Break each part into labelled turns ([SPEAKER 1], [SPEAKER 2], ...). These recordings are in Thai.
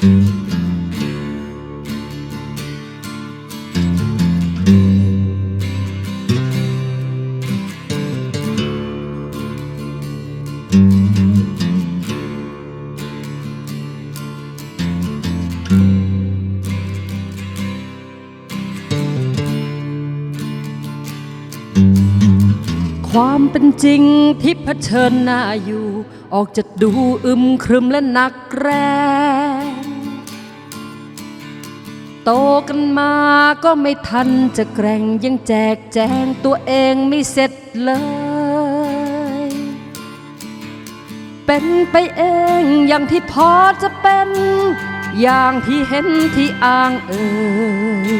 [SPEAKER 1] ความเป็นจริงที่เผชิญหน้าอยู่ ออกจะดูอึมครึมและหนักแรง ตกันมาก็ไม่ทันจะแกร่งยังแจกแจงตัวเองไม่เสร็จเลย เป็นไปเองอย่างที่พอจะเป็น อย่างที่เห็นที่อ้างเอ่ย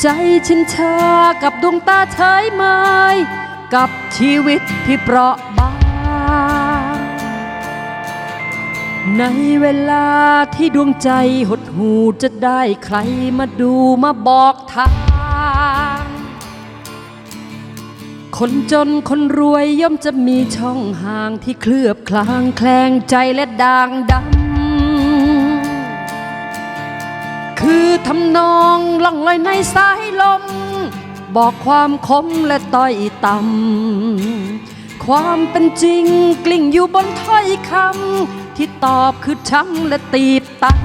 [SPEAKER 1] ใจชินชากับดวงตาเฉยเมยกับชีวิตที่เปราะบาง ในเวลาที่ดวงใจหดหูจะได้ใครมาดูมาบอกทาง คนจนคนรวยย่อมจะมีช่องห่างที่เคลือบคลางแคลงใจและด่างดำ คือทำนองล่องลอยในสายลม บอกความคมและต้อยต่ำ ความเป็นจริงกลิ่งอยู่บนถ้อยคำ ที่ตอบคือช้ำและตีบตัน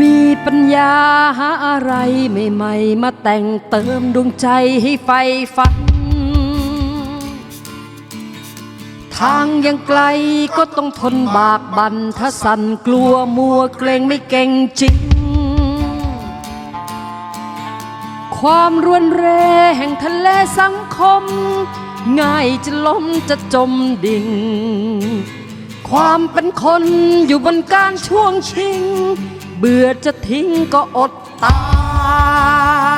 [SPEAKER 1] มีปัญญาหาอะไรใหม่ๆ มาแต่งเติมดวงใจให้ไฟฟัน ทางยังไกลก็ต้องทนบากบันถ้าสั่นกลัวมัวเกรงไม่เก่งจริงความรวนเรแห่งทะเลสังคม ง่ายจะล้มจะจมดิ่ง ความเป็นคนอยู่บนการช่วงชิง เบื่อจะทิ้งก็อดตาย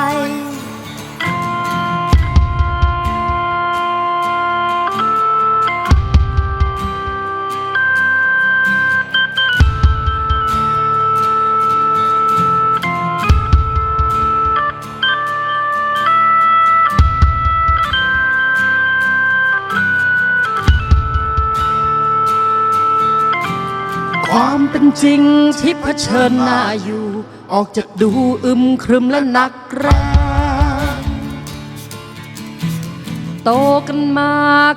[SPEAKER 1] ความเป็นจริงที่เผชิญหน้าอยู่ ออกจากดูอึมครึมและหนักแรงโตกันมา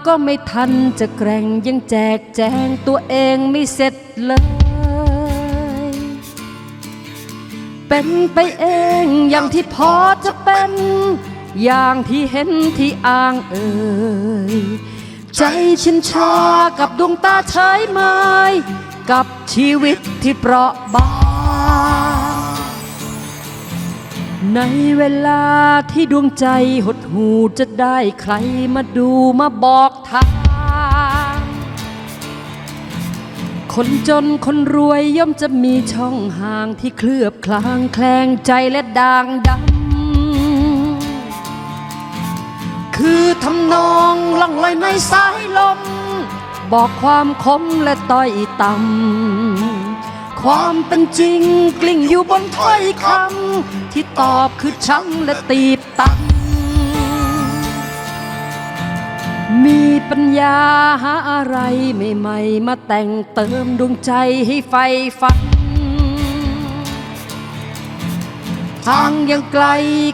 [SPEAKER 1] ก็ไม่ทันจะแกร่งยังแจกแจงตัวเองไม่เสร็จเลย เป็นไปเองอย่างที่พอจะเป็น อย่างที่เห็นที่อ้างเอ่ยใจชินชากับดวงตาเฉยเมย กับชีวิตที่เปราะบาง ในเวลาที่ดวงใจหดหูจะได้ใครมาดูมาบอกทางคนจนคนรวยย่อมจะมีช่องห่างที่เคลือบคลางแคลงใจและด่างดำคือทำนองล่องลอยในสายลม บอกความคมและต้อยต่ำความเป็นจริงกลิ่งอยู่บนถ้อยคำที่ตอบคือช้ำและตีบตันมีปัญญาหาอะไรใหม่ๆ มาแต่งเติมดวงใจให้ไฟฟัน ทางยังไกล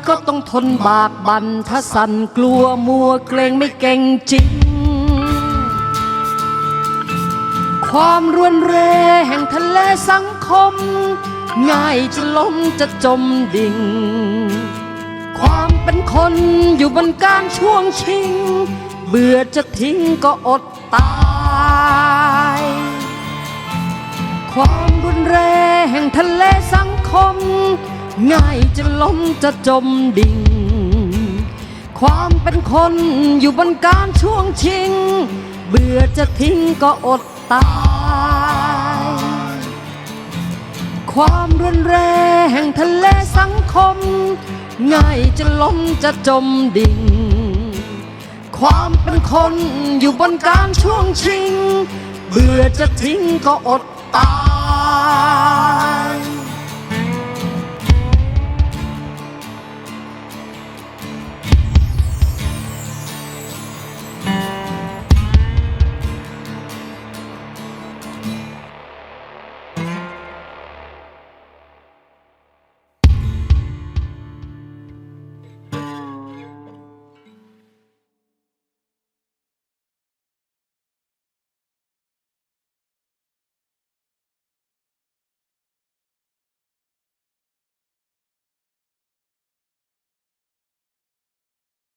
[SPEAKER 1] ก็ต้องทนบากบันถ้าสั่นกลัวมัวเกรงไม่เก่งจริง ความรวนเรแห่งทะเลสังคม ง่ายจะล้มจะจมดิ่ง ความเป็นคนอยู่บนการช่วงชิง เบื่อจะทิ้งก็อดตาย ความรุนแรงแห่งทะเลสังคม ง่ายจะล้มจะจมดิ่ง ความเป็นคนอยู่บนการช่วงชิง เบื่อจะทิ้งก็อด ตาย ความรุนแรงแห่งทะเลสังคม ง่ายจะล้มจะจมดิ่ง ความเป็นคนอยู่บนการช่วงชิง เบื่อจะทิ้งก็อดตาย